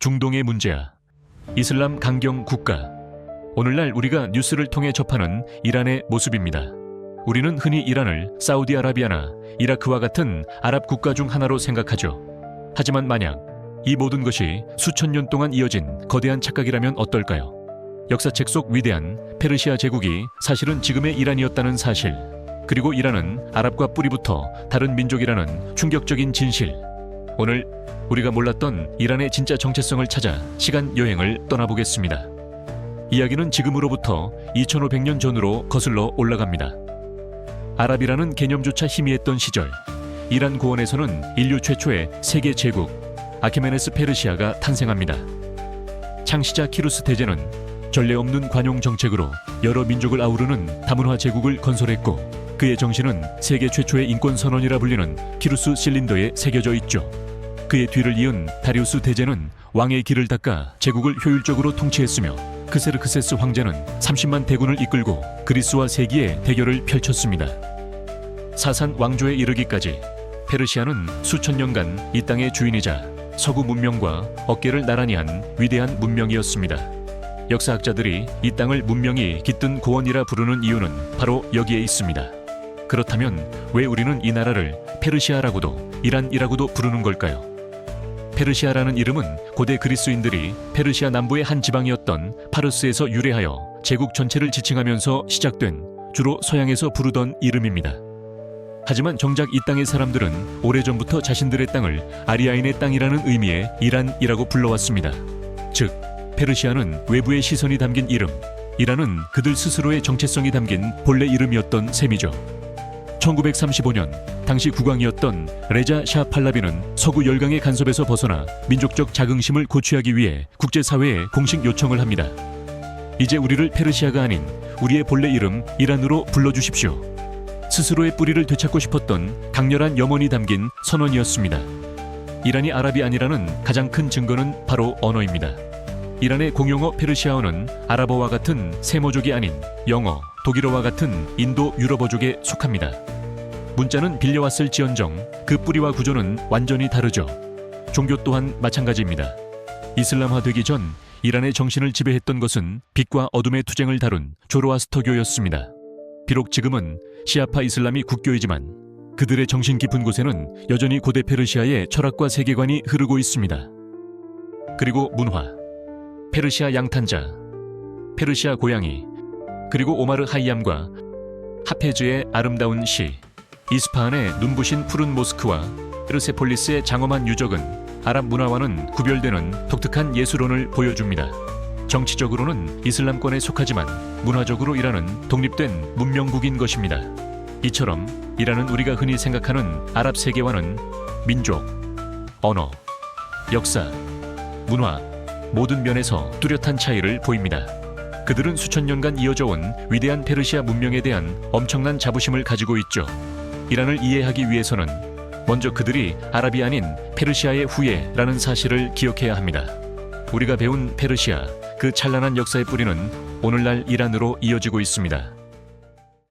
중동의 문제야. 이슬람 강경 국가. 오늘날 우리가 뉴스를 통해 접하는 이란의 모습입니다. 우리는 흔히 이란을 사우디아라비아나 이라크와 같은 아랍 국가 중 하나로 생각하죠. 하지만 만약 이 모든 것이 수천 년 동안 이어진 거대한 착각이라면 어떨까요? 역사책 속 위대한 페르시아 제국이 사실은 지금의 이란이었다는 사실, 그리고 이란은 아랍과 뿌리부터 다른 민족이라는 충격적인 진실. 오늘 우리가 몰랐던 이란의 진짜 정체성을 찾아 시간 여행을 떠나보겠습니다. 이야기는 지금으로부터 2500년 전으로 거슬러 올라갑니다. 아랍이라는 개념조차 희미했던 시절, 이란 고원에서는 인류 최초의 세계 제국 아케메네스 페르시아가 탄생합니다. 창시자 키루스 대제는 전례 없는 관용 정책으로 여러 민족을 아우르는 다문화 제국을 건설했고 그의 정신은 세계 최초의 인권 선언이라 불리는 키루스 실린더에 새겨져 있죠. 그의 뒤를 이은 다리우스 대제는 왕의 길을 닦아 제국을 효율적으로 통치했으며 크세르크세스 황제는 30만 대군을 이끌고 그리스와 세기의 대결을 펼쳤습니다. 사산 왕조에 이르기까지 페르시아는 수천 년간 이 땅의 주인이자 서구 문명과 어깨를 나란히 한 위대한 문명이었습니다. 역사학자들이 이 땅을 문명이 깃든 고원이라 부르는 이유는 바로 여기에 있습니다. 그렇다면 왜 우리는 이 나라를 페르시아라고도 이란이라고도 부르는 걸까요? 페르시아라는 이름은 고대 그리스인들이 페르시아 남부의 한 지방이었던 파르스에서 유래하여 제국 전체를 지칭하면서 시작된 주로 서양에서 부르던 이름입니다. 하지만 정작 이 땅의 사람들은 오래전부터 자신들의 땅을 아리아인의 땅이라는 의미의 이란이라고 불러왔습니다. 즉, 페르시아는 외부의 시선이 담긴 이름, 이란은 그들 스스로의 정체성이 담긴 본래 이름이었던 셈이죠. 1935년 당시 국왕이었던 레자 샤 팔라비는 서구 열강의 간섭에서 벗어나 민족적 자긍심을 고취하기 위해 국제사회에 공식 요청을 합니다. 이제 우리를 페르시아가 아닌 우리의 본래 이름 이란으로 불러주십시오. 스스로의 뿌리를 되찾고 싶었던 강렬한 염원이 담긴 선언이었습니다. 이란이 아랍이 아니라는 가장 큰 증거는 바로 언어입니다. 이란의 공용어 페르시아어는 아랍어와 같은 세모족이 아닌 영어, 독일어와 같은 인도 유럽어족에 속합니다. 문자는 빌려왔을 지언정 그 뿌리와 구조는 완전히 다르죠. 종교 또한 마찬가지입니다. 이슬람화 되기 전 이란의 정신을 지배했던 것은 빛과 어둠의 투쟁을 다룬 조로아스터교였습니다. 비록 지금은 시아파 이슬람이 국교이지만 그들의 정신 깊은 곳에는 여전히 고대 페르시아의 철학과 세계관이 흐르고 있습니다. 그리고 문화, 페르시아 양탄자, 페르시아 고양이, 그리고 오마르 하이암과 하페즈의 아름다운 시, 이스파한의 눈부신 푸른 모스크와 페르세폴리스의 장엄한 유적은 아랍 문화와는 구별되는 독특한 예술론을 보여줍니다. 정치적으로는 이슬람권에 속하지만 문화적으로 이란은 독립된 문명국인 것입니다. 이처럼 이란은 우리가 흔히 생각하는 아랍 세계와는 민족, 언어, 역사, 문화 모든 면에서 뚜렷한 차이를 보입니다. 그들은 수천 년간 이어져 온 위대한 페르시아 문명에 대한 엄청난 자부심을 가지고 있죠. 이란을 이해하기 위해서는 먼저 그들이 아랍이 아닌 페르시아의 후예라는 사실을 기억해야 합니다. 우리가 배운 페르시아, 그 찬란한 역사의 뿌리는 오늘날 이란으로 이어지고 있습니다.